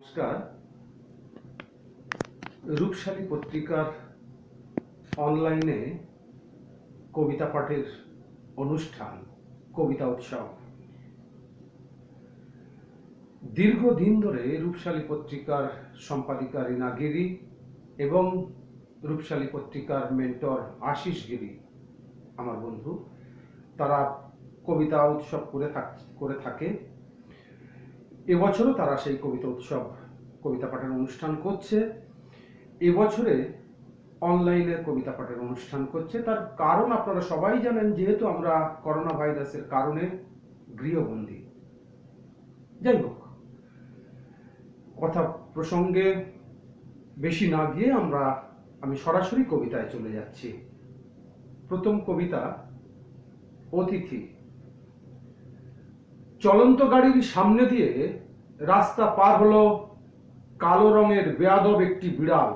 নমস্কার। রূপসালী পত্রিকার অনলাইনে কবিতা পাঠের অনুষ্ঠান, কবিতা উৎসব। দীর্ঘদিন ধরে রূপশালী পত্রিকার সম্পাদিকা রীনা গিরি এবং রূপশালী পত্রিকার মেন্টর আশিস গিরি, আমার বন্ধু, তারা কবিতা উৎসব করে থাক, করে থাকে। এবছরও তারা সেই কবিতা উৎসব, কবিতা পাঠের অনুষ্ঠান করছে। এবছরে অনলাইনে কবিতা পাঠের অনুষ্ঠান করছে। তার কারণ আপনারা সবাই জানেন, যেহেতু আমরা করোনা ভাইরাসের কারণে গৃহবন্দী। যাই হোক, কথা প্রসঙ্গে বেশি না গিয়ে আমরা, আমি সরাসরি কবিতায় চলে যাচ্ছি। প্রথম কবিতা, অতিথি। চলন্ত গাড়ির সামনে দিয়ে রাস্তা পার হলো কালো রঙের বেয়াদব একটি বিড়াল।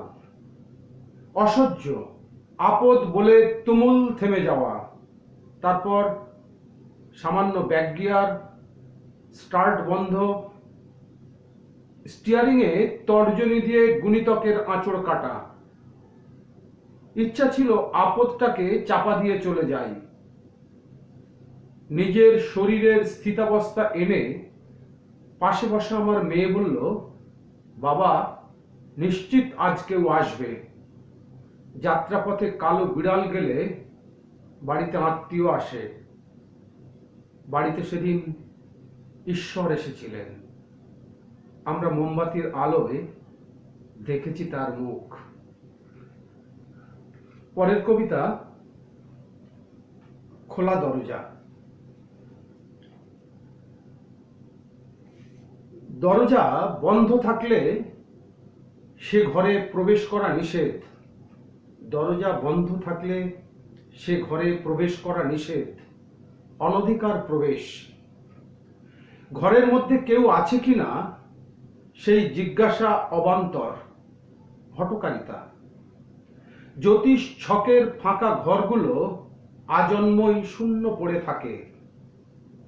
অসহ্য, আপদ বলে তুমুল থেমে যাওয়া। তারপর সামান্য ব্যাক গিয়ার স্টার্ট বন্ধ স্টিয়ারিংয়ে তর্জনী দিয়ে গুণিতকের আঁচড় কাটা। ইচ্ছা ছিল আপদটাকে চাপা দিয়ে চলে যায় নিজের শরীরের স্থিতাবস্থা এনে পাশে বসে আমার মেয়ে বলল, বাবা, নিশ্চিত আজ কেউ আসবে। যাত্রাপথে কালো বিড়াল গেলে বাড়িতে আত্মীয় আসে। বাড়িতে সেদিন ঈশ্বর এসেছিলেন। আমরা মোমবাতির আলোয় দেখেছি তার মুখ। পরের কবিতা খোলা দরজা। দরজা বন্ধ থাকলে সে ঘরে প্রবেশ করা নিষেধ। দরজা বন্ধ থাকলে সে ঘরে প্রবেশ করা নিষেধ। অনধিকার প্রবেশ। ঘরের মধ্যে কেউ আছে কি না সেই জিজ্ঞাসা অবান্তর হটকারিতা জ্যোতিষ ছকের ফাঁকা ঘরগুলো আজন্মই শূন্য পড়ে থাকে।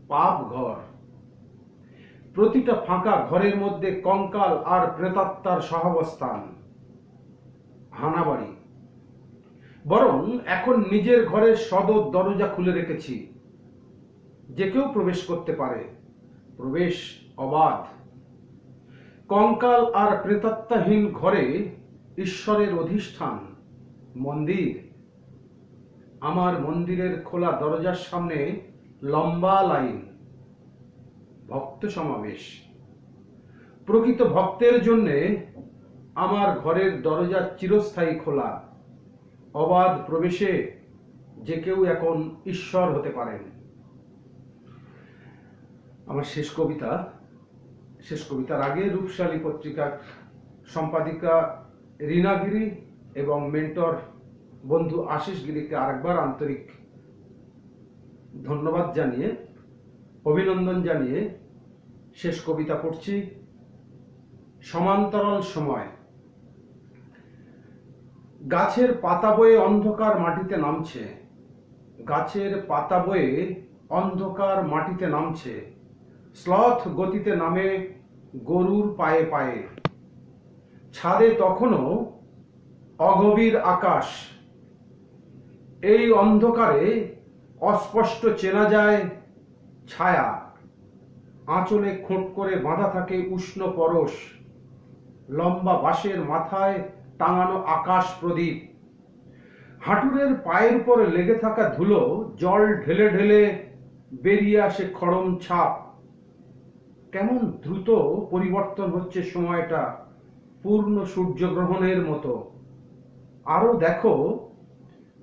পাপ ঘর। প্রতিটা ফাঁকা ঘরের মধ্যে কঙ্কাল আর প্রেতাত্মার সহাবস্থান। হানাবাড়ি। বরং এখন নিজের ঘরের সদর দরজা খুলে রেখেছি, যে কেউ প্রবেশ করতে পারে। প্রবেশ অবাধ। কঙ্কাল আর প্রেতাত্মাহীন ঘরে ঈশ্বরের অধিষ্ঠান, মন্দির। আমার মন্দিরের খোলা দরজার সামনে লম্বা লাইন। ভক্ত সমাবেশ। প্রকৃত ভক্তের জন্য আমার ঘরের দরজা চিরস্থায়ী খোলা। অবাধ প্রবেশে যে কেউ এখন ঈশ্বর হতে পারেন। আমার শেষ কবিতা, শেষ কবিতার আগে রূপশালী পত্রিকার সম্পাদিকা রীনা গিরি এবং মেন্টর বন্ধু আশিস গিরিকে আরেকবার আন্তরিক ধন্যবাদ জানিয়ে অভিনন্দন জানিয়ে শেষ কবিতা পড়ছি। সমান্তরাল সময়। গাছের পাতা বয়ে অন্ধকার মাটিতে নামছে। গাছের পাতা বয়ে অন্ধকার মাটিতে নামছে। স্লথ গতিতে নামে গরুর পায়ে পায়ে। ছাদে তখনও অগভীর আকাশ। এই অন্ধকারে অস্পষ্ট চেনা যায় ছায়া, আঁচলে খোঁট করে বাঁধা থাকে উষ্ণ পরশ। লম্বা বাঁশের মাথায় টাঙানো আকাশ প্রদীপ। হাঁটুরের পায়ের উপরে লেগে থাকা ধুলো জল ঢেলে ঢেলে বেরিয়ে আসে খড়ম ছাপ। কেমন দ্রুত পরিবর্তন হচ্ছে সময়টা পূর্ণ সূর্যগ্রহণের মতো। আরও দেখো,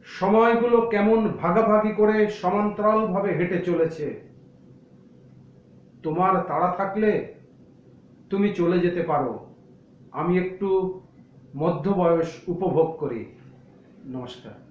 সময়গুলো কেমন ভাগাভাগি করে সমান্তরালভাবে হেঁটে চলেছে। তোমার তাড়া থাকলে তুমি চলে যেতে পারো। আমি একটু মধ্য বয়স উপভোগ করি। নমস্কার।